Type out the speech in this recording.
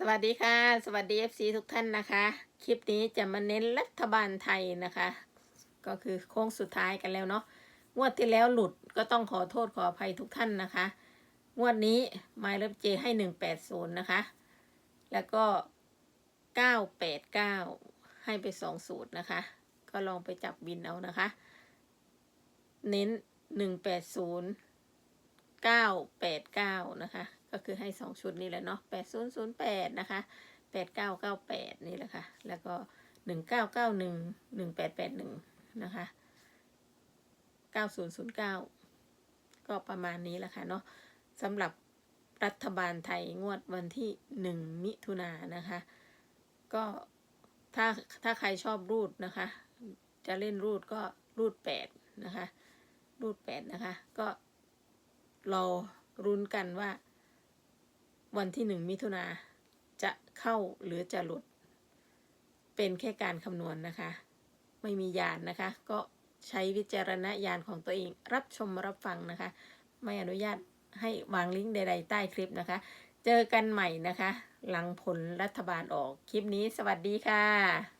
สวัสดีค่ะ สวัสดี FC ทุกท่านนะคะ คลิปนี้จะมาเน้นรัฐบาลไทยนะคะ ก็คือโค้งสุดท้ายกันแล้วเนาะงวดที่แล้วหลุดก็ต้องขอโทษขออภัยทุกท่านนะคะ งวดนี้ไมล์เลิฟเจให้180นะคะ แล้วก็989ให้ไป2สูตรนะคะ ก็ลองไปจับบินเอานะคะ เน้น180 989นะคะ ก็คือให้สองชุดนี้แหละเนาะ8008นะคะ8998นี่แหละค่ะ แล้วก็1991 1881นะคะ9009ก็ประมาณนี้แหละค่ะเนาะสำหรับรัฐบาลไทยงวดวันที่1มิถุนายนนะคะ ก็ถ้าถ้าใครชอบรูดนะคะ จะเล่นรูดก็รูด8นะคะ รูด8นะคะ ก็ รอรุ้นกันว่า วันที่หนึ่งมิถุนาจะเข้าหรือจะหลุด เป็นแค่การคำนวณนะคะ ไม่มียานนะคะ ก็ใช้วิจารณญาณของตัวเอง รับชมรับฟังนะคะ ไม่อนุญาตให้วางลิงก์ใด ๆ ใต้คลิปนะคะ เจอกันใหม่นะคะ หลังผลรัฐบาลออกคลิปนี้สวัสดีค่ะ